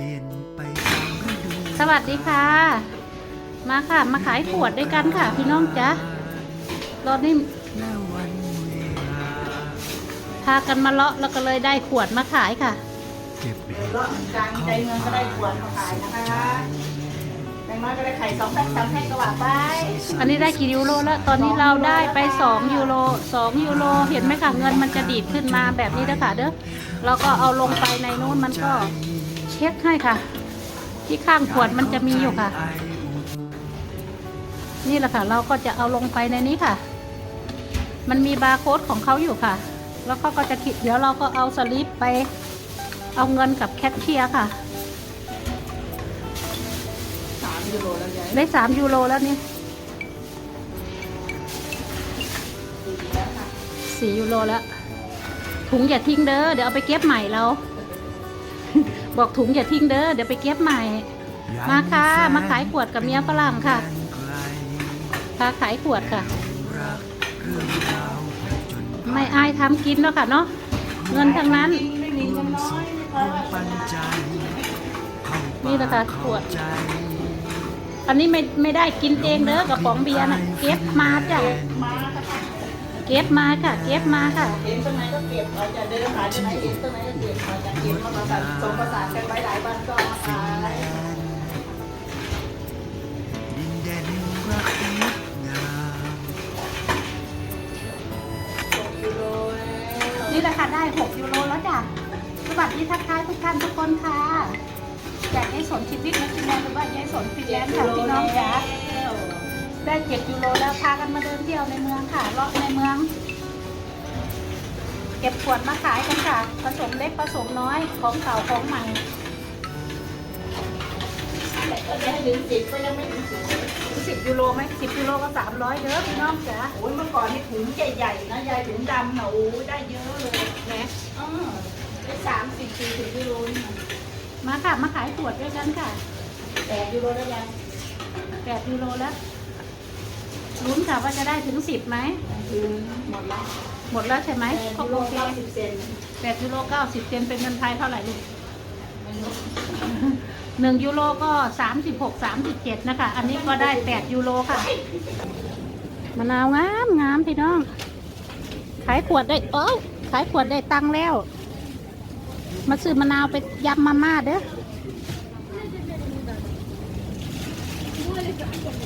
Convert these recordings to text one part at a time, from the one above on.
ลี่ยนไปตามฤดูสวัสดีค่ะ มาค่ะ มาขายขวดด้วยกันค่ะ พี่น้องจ๊ะตอนนี้และวันเวลาพากันมาเลาะแล้วก็เลยได้ขวดมาขายค่ะ เก็บเห็ดก็กลางใจเมืองก็ได้ขวดมาขายนะคะแตงน้อยก็ได้ไข่สองแพ็คสามแพ็คก็ว่าไปอันนี้ได้กี่ยูโรแล้ว ตอนนี้เราได้ไป 2 ยูโร2ยูโร เห็นไหมคะเงินมันจะดีดขึ้นมาแบบนี้นะคะเด้อ เราก็เอาลงไปในนู้นมันก็เช็คให้ค่ะ ที่ข้างขวดมันจะมีอยู่ค่ะ นี่แหละค่ะ เราก็จะเอาลงไปในนี้ค่ะ มันมีบาร์โค้ดของเขาอยู่ค่ะ แล้วเขาก็จะคิดเดี๋ยวเราก็เอาสลิปไป เอาเงินกับแคชเชียร์ค่ะสามยูโรแล้วยายได้สามยูโรแล้วนี่ดีแล้วค่ะสี่ยูโรแล้วถุงอย่าทิ้งเด้อเดี๋ยวเอาไปเก็บใหม่เรา บอกถุงอย่าทิ้งเด้อเดี๋ยวไปเก็บใหม่ มาค่ะ มาขายขวดกับเมียฝรั่งค่ะไกลพาขายขวดค่ะรักเรื่องราวจนไม่อายทำกินแล้วค่ะเนาะเงินทั้งนั้นไม่มีเงินน้อยไม่พอว่าปันใจเข้านี่แหละค่ะปากขวดเข้าใจอันนี้ไม่ไม่ได้กินเองเด้อกระป๋องเบียร์น่ะเก็บมาจ้ะมาค่ะ เก็บมาค่ะ เก็บมาค่ะ เห็นตรงไหนก็เก็บเอาจะเดินหาที่ไหนเห็นตรงไหนก็เก็บเอาจะเก็บมาประสานส่งประสานกันไว้หลายวันก็มาขานแลยดินแดนรักงดงาม6ยูโรนี่แหละค่ะได้ 6 ยูโรแล้วจ้ะสวัสดีทักทายทุกท่านทุกคนค่ะจากยายสนชีวิตนฟินแลนด์หรือว่ายายสนฟินแลนด์ค่ะพี่น้องจ๋า ได้7ยูโรแล้วพากันมาเดินเที่ยวในเมืองค่ะเลาะในเมือง เก็บขวดมาขายกันค่ะ ผสมเล็กผสมน้อยของเก่าของใหม่ก็ยังไม่ถึงสิบก็ยังไม่ถึงสิบสิบยูโรไหมสิบยูโรก็สามร้อยเด้อพี่น้องจ๋าโอ้ยเมื่อก่อนนี่ถุงใหญ่ๆนะยายถุงดำนะโอ้ยได้เยอะเลยแหมเออได้สามสิบสี่สิบยูโรนี่นะมาค่ะมาขายขวดด้วยกันค่ะแปดยูโรแล้วยังแปดยูโรแล้ว ลุ้นค่ะว่าจะได้ถึงสิบไหมถึงหมดละหมดแล้วใช่ไหมแปดก็ยูโรโอเคเก้าสิบเซนแปดยูโรเก้าสิบเซนเป็นเงินไทยเท่าไหร่ลูกไม่รู้หนึ่งยูโรก็สามสิบหกสามสิบเจ็ดนะคะ อันนี้ก็ได้แปดยูโรค่ะมะนาวงามงามพี่น้อง ขายขวดได้เอ้าขายขวดได้ตังค์แล้ว มาซื้อมะนาวไปยำมาม่าเด้อ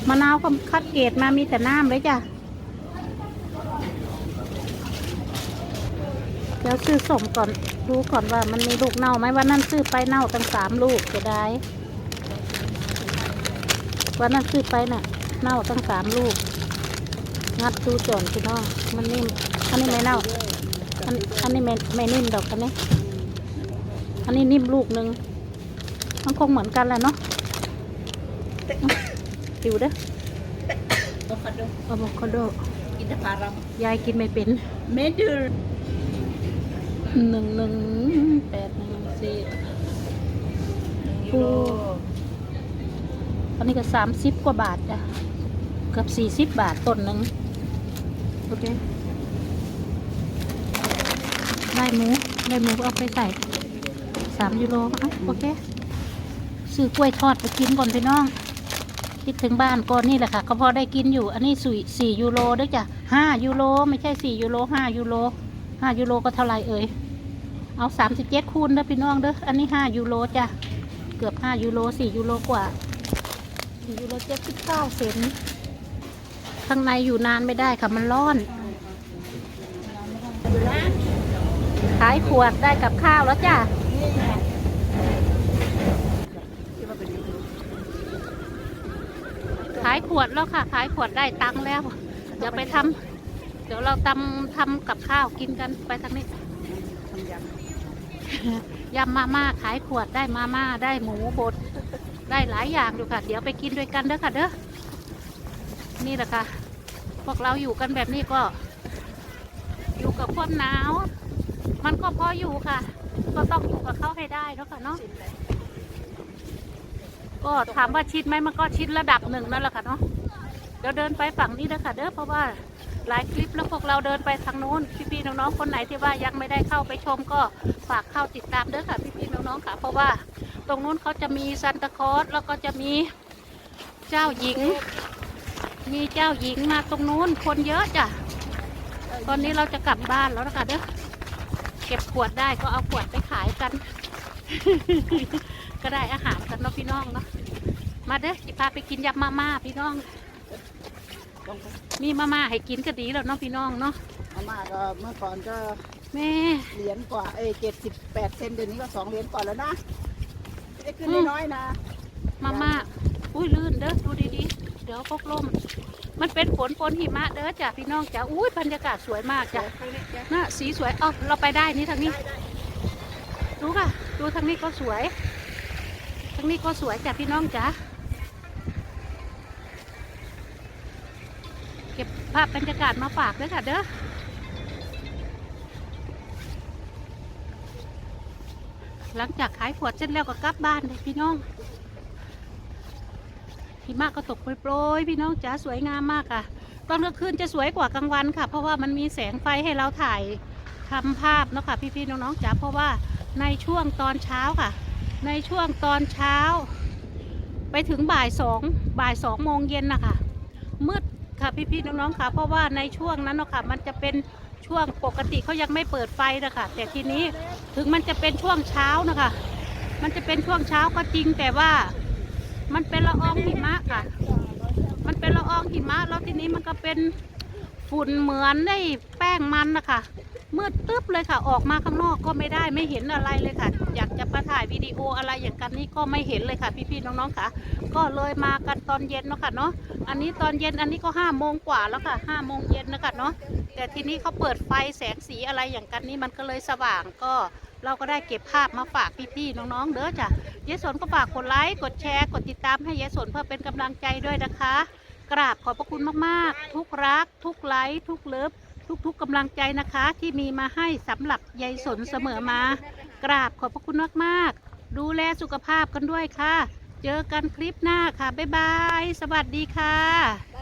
มะนาวก็คัดเกรดมามีแต่น้ำเลยจ้ะเดี๋ยวซื้อส่งก่อนดูก่อนว่ามันมีลูกเน่าไหมวันนั้นซื้อไปเน่าตั้งสามลูกจะได้วันนั้นซื้อไปน่ะ เน่าตั้งสามลูก งัดดูจ่อนพี่น้องมันนิ่มอันนี้ไม่เน่าอันอันนี้ไม่ไม่นิ่มดอกอันนี้ อันนี้นิ่มลูกหนึ่งมันคงเหมือนกันแหละเนาะ ติวเด้อโอคาโดอะโวคาโดอินทผลัมยายกินไม่เป็นเมดูลหนึ่งหนึ่งแปดหนึ่งสี่ยูโรอันนี้ก็สามสิบกว่าบาทจ้ะเกือบสี่สิบบาทต้นหนึ่งโอเคได้หมูได้หมูเอาไปใส่สามยูโรอะโอเคซื้อกล้วยทอดไปกินก่อนพี่น้อง คิดถึงบ้านก่อนนี่แหละค่ะ ก็พอได้กินอยู่ อันนี้สี่สี่ยูโรด้วยจ้ะห้ายูโรไม่ใช่สี่ยูโรห้ายูโรห้ายูโรก็เท่าไรเอ่ยเอาสามสิบเจ็ดคูณเด้อพี่น้องเด้ออันนี้ห้ายูโรจ้ะเกือบห้ายูโรสี่ยูโรกว่าสี่ยูโรเจ็ดสิบเก้าเซนข้างในอยู่นานไม่ได้ค่ะมันร้อน ขายขวดได้กับข้าวแล้วจ้ะ ขายขวดแล้วค่ะ ขายขวดได้ตังค์แล้ว เดี๋ยวไปทำเดี๋ยวเราทำทำกับข้าวกินกันไปทางนี้ยำยำมาม่าขายขวดได้มาม่าได้หมูบดได้หลายอย่างอยู่ค่ะ เดี๋ยวไปกินด้วยกันเด้อค่ะเด้อนี่แหละค่ะ พวกเราอยู่กันแบบนี้ก็ อยู่กับความหนาว มันก็พออยู่ค่ะ ก็ต้องอยู่กับเขาให้ได้แล้วค่ะเนาะ ก็ถามว่าชิดไหมมันก็ชิดระดับหนึ่งนั่นแหละค่ะเนาะเดี๋ยวเดินไปฝั่งนี้เด้อค่ะเด้อเพราะว่าหลายคลิปแล้วพวกเราเดินไปทางโน้นพี่ๆน้องๆคนไหนที่ว่ายังไม่ได้เข้าไปชมก็ฝากเข้าติดตามเด้อค่ะพี่ๆน้องๆค่ะ เพราะว่าตรงนู้นเขาจะมีซันตาคอสแล้วก็จะมีเจ้าหญิง มีเจ้าหญิงมาตรงนู้นคนเยอะจ้ะตอนนี้เราจะกลับบ้านแล้วนะคะเด้อเก็บขวดได้ก็เอาขวดไปขายกัน ก็ได้อาหารกันเนาะพี่น้องเนาะมาเด้อจิพาไปกินยำมาม่าพี่น้องต้องไปมีมาม่าให้กินก็ดีแล้วเนาะพี่น้องเนาะอาม่าก็เมื่อก่อนก็แม่เหรียญกว่าเอ้เจ็ดสิบแปดเซนเดี๋ยวนี้ก็สองเหรียญกว่าแล้วนะไม่ได้ขึ้นน้อยๆนะ มาม่าอุ้ยลื่นเด้อดูดีๆ เดี๋ยวพกลมมันเป็นฝนฝนหิมะเด้อจ้ะพี่น้องจ้ะอุ้ยบรรยากาศสวยมากจ้ะน่ะสีสวยเอ้าเราไปได้นี่ทางนี้ ดูค่ะ ดูทางนี้ก็สวย งนี้ก็สวยจ้ะพี่น้องจ้ะเก็บภาพบรรยากาศมาฝากด้วยค่ะเด้อหลังจากขายขวดเสร็จแล้วก็กลับบ้านเลยพี่น้องหิมะก็ตกโปรยๆพี่น้องจ๋าสวยงามมากค่ะ ตอนกลางคืนจะสวยกว่ากลางวันค่ะ เพราะว่ามันมีแสงไฟให้เราถ่ายทำภาพเนาะค่ะพี่ๆน้องๆจ๋าเพราะว่าในช่วงตอนเช้าค่ะ ในช่วงตอนเช้า ไปถึงบ่ายสองบ่ายสองโมงเย็นนะคะมืดค่ะพี่ๆน้องๆค่ะ เพราะว่าในช่วงนั้นเนาะค่ะมันจะเป็นช่วงปกติเขายังไม่เปิดไฟนะคะแต่ทีนี้ถึงมันจะเป็นช่วงเช้านะคะ มันจะเป็นช่วงเช้าก็จริงแต่ว่า มันเป็นละอองหิมะค่ะ มันเป็นละอองหิมะแล้วทีนี้มันก็เป็น ฝุ่นเหมือนได้แป้งมันนะคะมืดตึ๊บเลยค่ะ ออกมาข้างนอกก็ไม่ได้ไม่เห็นอะไรเลยค่ะ อยากจะมาถ่ายวิดีโออะไรอย่างกันนี่ก็ไม่เห็นเลยค่ะ พี่ๆน้องๆค่ะ ก็เลยมากันตอนเย็นเนาะค่ะเนาะอันนี้ตอนเย็นอันนี้ก็ห้าโมงกว่าแล้วค่ะห้าโมงเย็นนะคะเนาะแต่ทีนี้เขาเปิดไฟแสงสีอะไรอย่างกันนี่มันก็เลยสว่างก็เราก็ได้เก็บภาพมาฝากพี่ๆน้องๆเด้อจ้ะยายสนก็ฝากกดไลค์กดแชร์กดติดตามให้ยายสนเพื่อเป็นกำลังใจด้วยนะคะ กราบขอบพระคุณมากๆ ทุกรัก ทุกไลค์ทุกเลิฟทุกๆกำลังใจนะคะ ที่มีมาให้สำหรับยายสนเสมอมา กราบขอบพระคุณมากๆ ดูแลสุขภาพกันด้วยค่ะ เจอกันคลิปหน้าค่ะ บ๊ายบาย สวัสดีค่ะ